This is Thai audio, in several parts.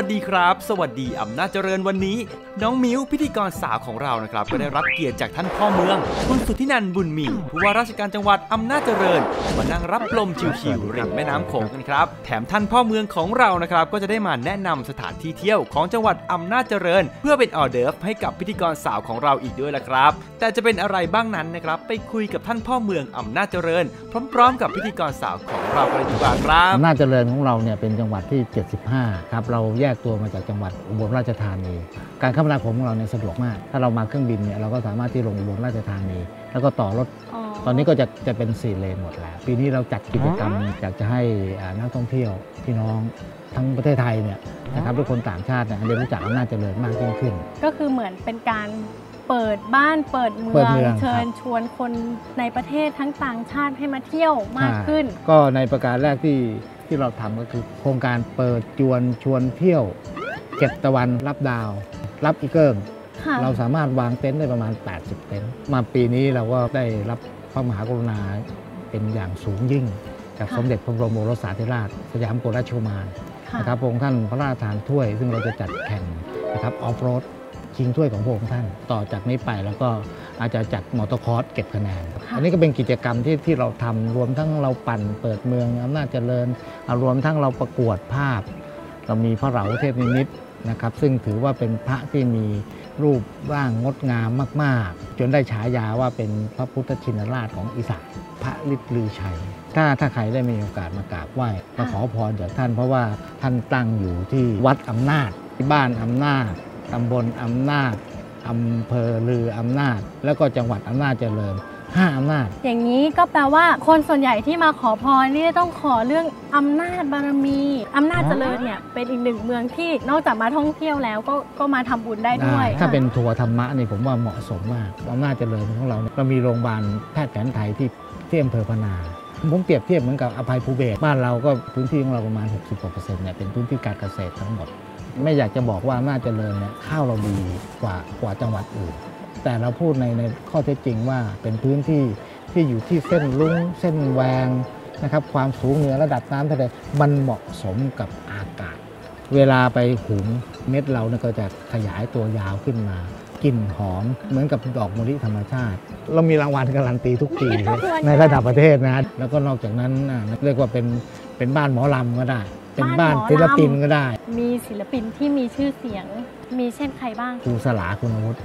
วัสดีครับ สวัสดีอำนาจเจริญวันนี้ น้องมิวพิธีกรสาวของเรานะครับ ก็ได้รับเกียรติจากท่านพ่อเมือง คุณสุทธินันบุญมีผู้ว่าราชการจังหวัดอำนาจเจริญมานั่งรับลมชิวๆริมแม่น้ำโขงกันครับ แถมท่านพ่อเมืองของเรานะครับ ก็จะได้มาแนะนำสถานที่เที่ยวของจังหวัดอำนาจเจริญ เพื่อเป็นออเดิร์ฟให้กับพิธีกรสาวของเราอีกด้วยละครับ แต่จะเป็นอะไรบ้างนั้นนะครับไปคุยกับท่านพ่อเมืองอำนาจเจริญ พร้อม ๆ กับพิธีกรสาวของเรากันเลยดีกว่าครับอำนาจเจริญของเราเนี่ยเป็นจังหวัดที่ 75 ครับเราแยกตัวมาจากจังหวัดอุบลราชธานี การคมนาคมของเราเนี่ยสะดวกมาก ถ้าเรามาเครื่องบินเนี่ยเราก็สามารถที่ลงอุบลราชธานี แล้วก็ต่อรถ ตอนนี้ก็จะจะเป็น4เลนหมดแล้ว ปีนี้เราจัดกิจกรรมอยากจะให้อ่านักท่องเที่ยวพี่น้องทั้งประเทศไทยเนี่ยนะครับทุกคนต่างชาติเนี่ยได้รู้จักอำนาจเจริญมากยิ่งขึ้น ก็คือเหมือนเป็นการเปิดบ้านเปิดเมืเปิอดงเมืองเชิญครับชวนคนในประเทศทั้งต่างชาติให้มาเที่ยวมากขึ้นใช่ก็ในประการแรกที่ ที่เราทำก็คือ โครงการเปิดจวนชวนเที่ยวเจ็ดตะวันรับดาว รับอีเกิลค่ะเราสามารถวางเต็นท์ได้ประมาณ 80 เต็นท์มาปีนี้เราก็ได้รับพระมหากรุณาเป็นอย่างสูงยิ่งจากค่ะสมเด็จพระบรมโอรสาธิราช สยามโกลราชกุมารค่ะนะครับพระองค์ท่านพระราชทานถ้วย ซึ่งเราจะจัดแข่งนะครับออฟโรดชิงถ้วยของพระองค์ท่าน ต่อจากนี้ไปแล้วก็ อาจจะจัดมอเตอร์คอร์สเก็บคะแนนครับค่ะอันนี้ก็เป็นกิจกรรมที่ที่เราทำรวมทั้งเราปั่นเปิดเมืองอำนาจเจริญอ่ารวมทั้งเราประกวดภาพ เรามีพระเหลาเทพนิมิตรนะครับซึ่งถือว่าเป็นพระที่มีรูปร่างงดงามมาก ๆ จนได้ฉายาว่าเป็นพระพุทธชินราชของอีสานพระฤทธิ์ลือชัย ถ้าถ้าใครได้มีโอกาสมากราบไหว้มาขอพรจากท่านเพราะว่าท่านตั้งอยู่ที่วัดอำนาจที่บ้านอำนาจตำบลอำนาจ อำเภอลืออำนาจ แล้วก็จังหวัดอำนาจเจริญห้าอำนาจ อย่างนี้ก็แปลว่าคนส่วนใหญ่ที่มาขอพรนี่ต้องขอเรื่องอำนาจบารมีอำนาจเจริญเนี่ยเป็นอีกหนึ่งเมืองที่นอกจากมาท่องเที่ยวแล้วก็ก็มาทำบุญได้ด้วย ถ้าเป็นทัวร์ธรรมะนี่ผมว่าเหมาะสมมากอำนาจเจริญของเราเนี่ยเรามีโรงพยาบาลแพทย์แผนไทยที่ที่อำเภอพนาผมเปรียบเทียบเหมือนกับอภัยภูเบศรบ้านเราก็พื้นที่ของเราประมาณ 60กว่าเปอร์เซ็นต์เนี่ยเป็นพื้นที่การเกษตรทั้งหมด ไม่อยากจะบอกว่าอำนาจเจริญเนี่ยข้าวเราดีกว่ากว่าจังหวัดอื่น แต่เราพูดในในข้อเท็จจริงว่าเป็นพื้นที่ที่อยู่ที่เส้นลุ้งเส้นแหวงนะครับความสูงเหนือระดับน้ำทะเลมันเหมาะสมกับอากาศ เวลาไปหุงเม็ดเราเนี่ยก็จะขยายตัวยาวขึ้นมากลิ่นหอมเหมือนกับดอกมะลิธรรมชาติ เรามีรางวัลการันตีทุกปีในระดับประเทศนะ แล้วก็นอกจากนั้นน่ะเรียกว่าเป็นเป็นบ้านหมอลำก็ได้ เป็นบ้านศิลปินก็ได้ มีศิลปินที่มีชื่อเสียง มีเช่นใครบ้างครูสลาคุณวุฒิ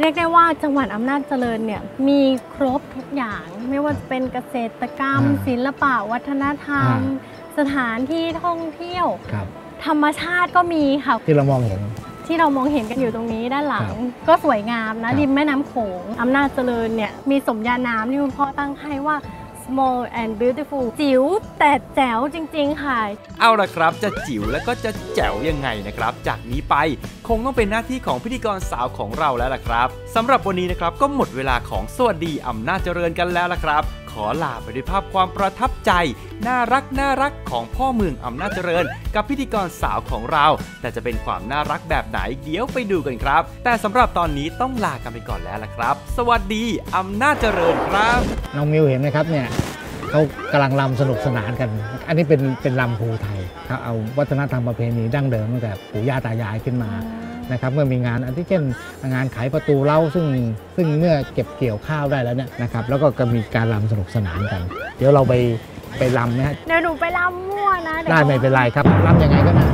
เรียกได้ว่าจังหวัดอำนาจเจริญเนี่ยมีครบทุกอย่างไม่ว่าจะเป็นเกษตรกรรมอ่าศิลปะวัฒนธรรมอ่าสถานที่ท่องเที่ยวครับธรรมชาติก็มีค่ะที่เรามองเห็นที่เรามองเห็นกันอยู่ตรงนี้ด้านหลัคงรับก็สวยงามครันะบริมแม่น้ำโขงอำนาจเจริญเนี่ยมีสมญานามที่คุณพ่อตั้งให้ว่า small and beautiful จิ๋วแต่แจ๋วจริง ๆ ค่ะ เอาละครับ จะจิ๋วแล้วก็จะแจ๋วยังไงนะครับ จากนี้ไปคงต้องเป็นหน้าที่ของพิธีกรสาวของเราแล้วล่ะครับสำหรับวันนี้นะครับก็หมดเวลาของสวัสดีอำนาจเจริญกันแล้วล่ะครับ ขอลาไปด้วยภาพความประทับใจ น่ารักน่ารักของพ่อเมืองอำนาจเจริญ กับพิธีกรสาวของเรา แต่จะเป็นความน่ารักแบบไหนเดี๋ยวไปดูกันครับ แต่สำหรับตอนนี้ต้องลากันไปก่อนแล้วละครับ สวัสดีอำนาจเจริญครับน้องมิวเห็นไหมครับเนี่ยเขากำลังรำสนุกสนานกัน อันนี้เป็นเป็นรำภูไทยเขาเอาวัฒนธรรมประเพณีดั้งเดิมตั้งแต่ปู่ย่าตายายขึ้นมา นะครับเมื่อมีงานอันที่เช่นงานไขประตูเล่าซึ่งซึ่งเมื่อเก็บเกี่ยวข้าวได้แล้วเนี่ยนะครับแล้วก็จะมีการรำสนุกสนานกัน เดี๋ยวเราไปไปรำนะฮะเดี๋ยวหนูไปรำมั่วนะเยวได้ไม่เป็นไรครับรำยังไงก็ได้